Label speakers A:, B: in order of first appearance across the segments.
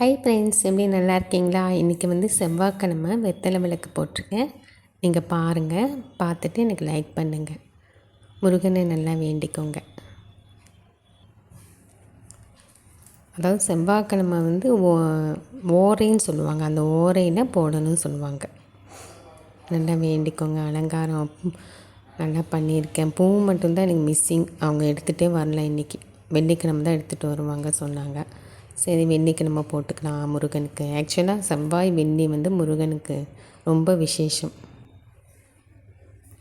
A: Hi friends எப்படி நல்லா இருக்கீங்களா இன்றைக்கி வந்து செவ்வாய்க்கிழமை வெத்தலை விளக்கு போட்டிருக்கேன். நீங்கள் பாருங்கள் பார்த்துட்டு எனக்கு லைக் பண்ணுங்கள் முருகனை நல்லா வேண்டிக்கோங்க. அதாவது செவ்வாய்க்கிழமை வந்து ஓ ஓரைன்னு சொல்லுவாங்க. அந்த ஓரையில் போடணும்னு சொல்லுவாங்க. நல்லா வேண்டிக்கோங்க. அலங்காரம் நல்லா பண்ணியிருக்கேன். பூ மட்டும்தான் எனக்கு மிஸ்ஸிங் அவங்க எடுத்துகிட்டே வரல இன்றைக்கி வெள்ளிக்கிழமை தான் எடுத்துகிட்டு வருவாங்க சொன்னாங்க. சரி வெள்ளிக்கிழமை போட்டுக்கலாம் முருகனுக்கு. ஆக்சுவலாக செவ்வாய் வெண்ணி வந்து முருகனுக்கு. ரொம்ப விசேஷம்.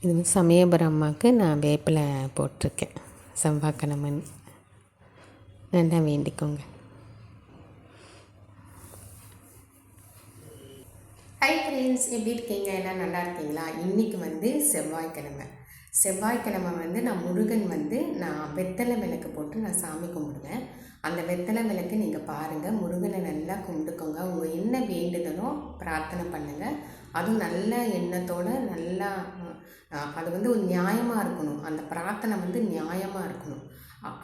A: இது வந்து சமயபுரம் அம்மாவுக்கு நான் வேப்பிலை போட்டிருக்கேன். செவ்வாய்க்கிழமன் நல்லா வேண்டிக்கோங்க. ஹை ஃப்ரெண்ட்ஸ் எப்படி இருக்கீங்க? எல்லாம் நல்லா இருக்கீங்களா? இன்றைக்கி வந்து செவ்வாய்க்கிழமை செவ்வாய்க்கிழமை வந்து நான் முருகன் வந்து நான் வெத்தலை விளக்கு போட்டு நான் சாமி கும்பிடுவேன். அந்த வெத்தலை விளக்கு நீங்கள் பாருங்கள் முருகனை நல்லா கும்பிட்டுக்கோங்க. உங்கள் என்ன வேண்டுதலோ பிரார்த்தனை பண்ணுங்கள் அதுவும் நல்ல எண்ணத்தோடு நல்லா அது வந்து ஒரு நியாயமாக இருக்கணும். அந்த பிரார்த்தனை வந்து நியாயமாக இருக்கணும்.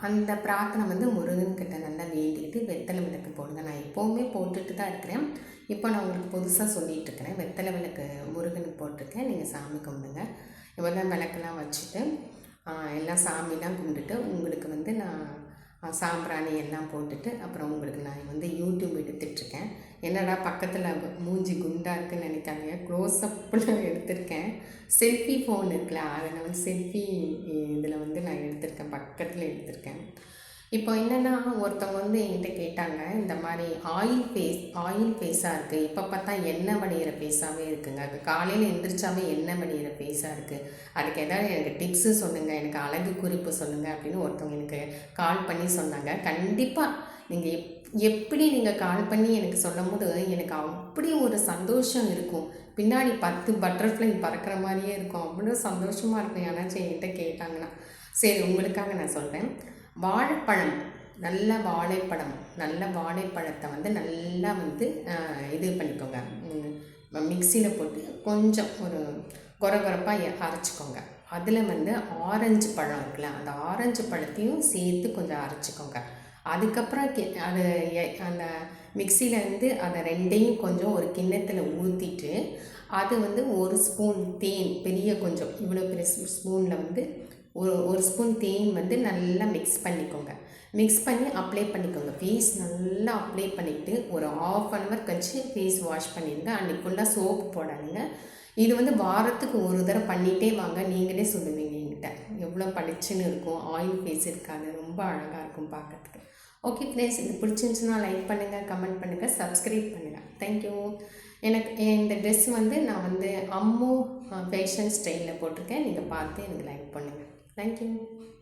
A: அந்த பிரார்த்தனை வந்து முருகன்கிட்ட நல்லா வேண்டிக்கிட்டு வெத்தலை விளக்கு போடுங்க. நான் எப்போவுமே போட்டுட்டு தான் இருக்கிறேன். இப்போ நான் உங்களுக்கு புதுசாக சொல்லிகிட்ருக்கிறேன் வெத்தலை விளக்கு முருகனுக்கு போட்டிருக்கேன். நீங்கள் சாமி கும்பிடுங்க. இவெல்லாம் விளக்கெல்லாம் வச்சுட்டு எல்லாம் சாமிலாம் கும்பிட்டுட்டு உங்களுக்கு வந்து நான் சாம்பிராணி எல்லாம் போட்டுட்டு அப்புறம் உங்களுக்கு நான் வந்து யூடியூப் எடுத்துட்ருக்கேன் என்னடா பக்கத்தில் மூஞ்சி குண்டாக இருக்குன்னு நினைக்காதீங்க. க்ளோஸ்அப்பில் எடுத்திருக்கேன். செல்ஃபி ஃபோன் இருக்குல்ல அதில் வந்து செல்ஃபி இதில் வந்து நான் எடுத்திருக்கேன். பக்கத்தில் எடுத்திருக்கேன். இப்போ என்னென்னா ஒருத்தவங்க வந்து என்கிட்ட கேட்டாங்க இந்த மாதிரி ஆயில் ஃபேஸ் ஆயில் ஃபேஸாக இருக்குது இப்போ பார்த்தா எண்ணெய் வடிகிற ஃபேஸாகவே இருக்குங்க. அது காலையில் எந்திரிச்சாவே எண்ணெய் வடிகிற ஃபேஸாக இருக்குது அதுக்கு ஏதாவது எனக்கு டிப்ஸு சொல்லுங்கள் எனக்கு அழகு குறிப்பு சொல்லுங்கள் அப்படின்னு ஒருத்தவங்க எனக்கு கால் பண்ணி சொன்னாங்க. கண்டிப்பாக நீங்கள் எப் எப்படி நீங்கள் கால் பண்ணி எனக்கு சொல்லும் போது எனக்கு அப்படி ஒரு சந்தோஷம் இருக்கும். பின்னாடி பத்து பட்டர்ஃப்ளை பறக்கிற மாதிரியே இருக்கும். அவ்வளோ சந்தோஷமாக இருக்கும். யாராச்சும் என்கிட்ட கேட்டாங்கன்னா. சரி உங்களுக்காக நான் சொல்கிறேன் வாழைப்பழம் நல்ல வாழைப்பழம் நல்ல வாழைப்பழத்தை வந்து நல்லா வந்து இது பண்ணிக்கோங்க. மிக்சியில் போட்டு கொஞ்சம் ஒரு குறை குறைப்பாக அரைச்சிக்கோங்க. அதில் வந்து ஆரஞ்சு பழம் இருக்குல்ல அந்த ஆரஞ்சு பழத்தையும் சேர்த்து கொஞ்சம் அரைச்சிக்கோங்க. அதுக்கப்புறம் அது அந்த மிக்சியிலேருந்து அதை ரெண்டையும் கொஞ்சம் ஒரு கிண்ணத்தில் ஊற்றிட்டு அது வந்து ஒரு ஸ்பூன் தேன் பெரிய கொஞ்சம் இவ்வளோ பெரிய ஸ்பூனில் வந்து ஒரு ஒரு ஸ்பூன் தேன் வந்து நல்லா மிக்ஸ் பண்ணிக்கோங்க. மிக்ஸ் பண்ணி அப்ளை பண்ணிக்கோங்க. ஃபேஸ் நல்லா அப்ளை பண்ணிவிட்டு ஒரு ஆஃப் அன் ஹவர் கழிச்சு ஃபேஸ் வாஷ் பண்ணிடுங்க. அன்றைக்கி ஃபுல்லாக சோப்பு போடாதீங்க. இது வந்து வாரத்துக்கு ஒரு தடவை பண்ணிகிட்டே வாங்க. நீங்களே சொல்லுவீங்க என்கிட்ட. எவ்வளோ படிச்சுன்னு இருக்கும். ஆயில் ஃபேஸ் இருக்காது. ரொம்ப அழகாக இருக்கும் பார்க்கறதுக்கு. ஓகே ஃப்ரெண்ட்ஸ் இது பிடிச்சிருந்துச்சுன்னா லைக் பண்ணுங்கள் கமெண்ட் பண்ணுங்கள் சப்ஸ்கிரைப் பண்ணுங்கள் தேங்க்யூ எனக்கு இந்த ட்ரெஸ் வந்து நான் வந்து அம்மு ஃபேஷன் ஸ்டைலில் போட்டிருக்கேன். நீங்கள் பார்த்து எனக்கு லைக் பண்ணுங்கள் Thank you.